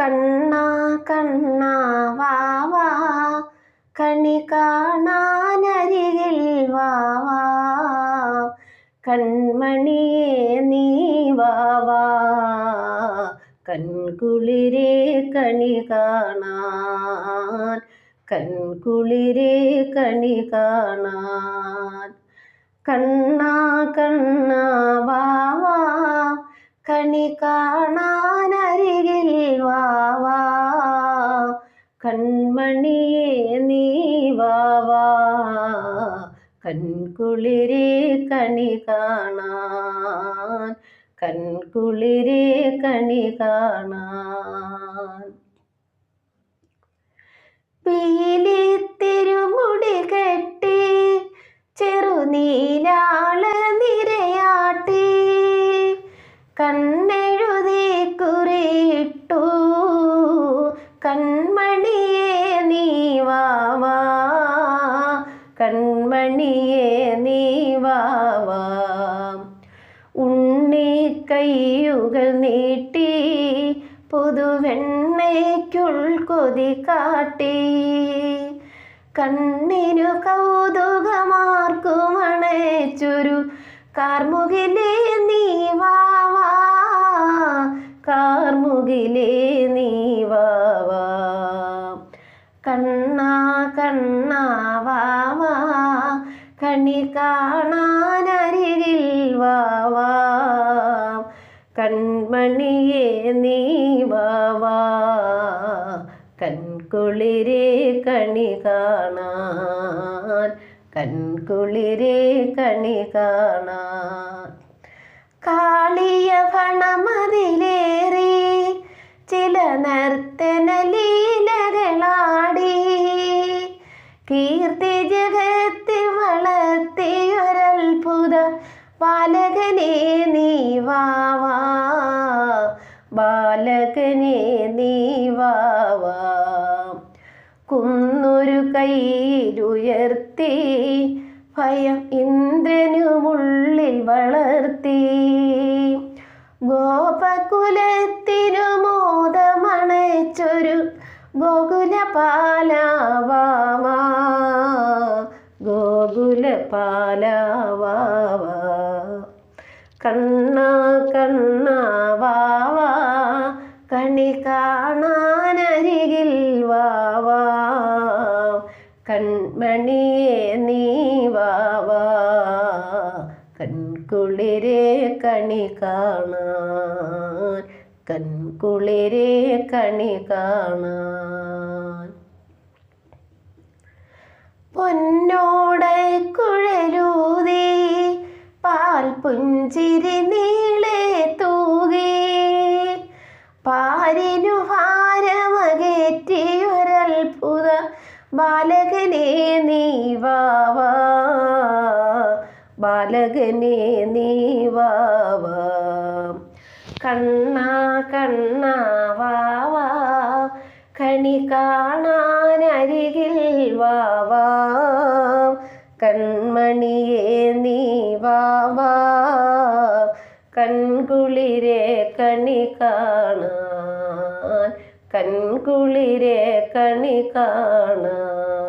കണ്ണാ കണ്ണാ വാ വാ. കണി കാണാനരികിൽ വാവാ കൺമണിയേ നീ വാവാ കൺകുളിരെ കണി കാണാൻ. കൺകുളിരെ കണി കാണാൻ. കണ്ണാ കണ്ണാ വാ വാ. കണി കാണാനരികിൽ കൺമണിയേ നീവാവാ കൺകുളിരെ കണി കാണാൻ കൺകുളിരെ കണി കാണാൻ. പീലി തിരുമുടി കെട്ടി ചെറുനീലാള നിരയാട്ടി കണ്ണെഴുതി നീ വാ വാ ഉണ്ണിക്കൈയുകൾ നീട്ടി പുതുവെണ്ണയ്ക്കുൾക്കൊതി കാട്ടി. കണ്ണിനു കൗതുകമാർക്കുമണച്ചൊരു കാർമുകിലേ നീ വാ വാ. കാർമുകിലേ നീ കണ്ണാ കണ്ണാ വാ വാ കണി കാണാനരികിൽ വാ കൺമണിയെ നീ വാ. കൺകുളിരെ കണി കാണാൻ കൺകുളിരെ കണി കാണാൻ. കാളിയ ഭണമതിലേറി ചില നർത്തന ലീലകളാടി. കീർത്തി ബാലകനെ നീ വാവാ ബാലകനെ നീ കുന്നൊരു കയ്യിലുയർത്തി ഭയം ഇന്ദ്രനുമുള്ളിൽ വളർത്തി. ഗോപകുലത്തിനു മോദമണച്ചൊരു ഗോകുലപാലാവാ ഗോകുലപാലാവാ കണ്ണ കണ്ണ വാവാ കണി കാണാനരികിൽ വാവാ കൺമണിയെ നീ വാവാ കൺകുളിരെ കണി കാണാൻ. കൺകുളിരെ കണി കാണാൻ. പാൽ പുഞ്ചിരി നീളെ തൂകി. പാരിനു ഭാരമകേറ്റിയൊരത്ഭുത ബാലകനെ നീ വാവാ ബാലകനെ നീ വാവാ കണ്ണാ കണ്ണാ വാവാ കണി കാണാനരികിൽ വാവാ കൺമണിയേ നീ വാവാ കൺകുളിരെ കണി കാണാൻ കൺകുളിരെ കണി കാണാൻ